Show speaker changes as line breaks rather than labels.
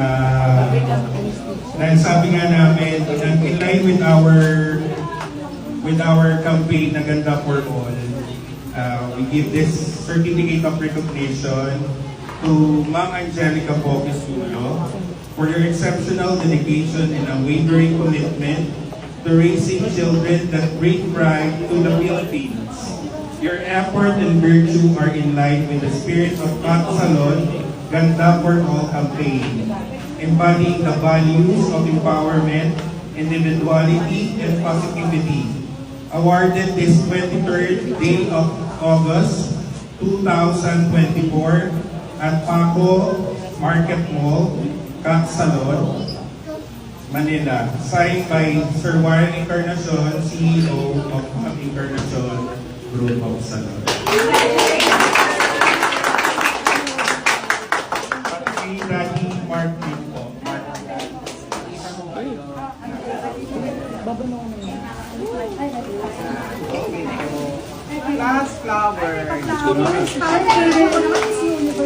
Ah, dahil sabi nga namin, in, in line with our with our campaign na Ganda for All, uh, we give this certificate of recognition to Ma'am Angelica Pocasulo for your exceptional dedication and unwavering commitment to raising children that bring pride to the Philippines. Your effort and virtue are in line with the spirit of Kat Salon, Ganda for All campaign, embodying the values of empowerment, individuality, and positivity. Awarded this 23rd day of August 2024 at Paco Market Mall, Kat Salon, Manila. Signed by Sir Warren Encarnacion, CEO of Ma'am Encarnacion Group of Salon. Daddy Mark din po. Mark
Last flower. Ganun ka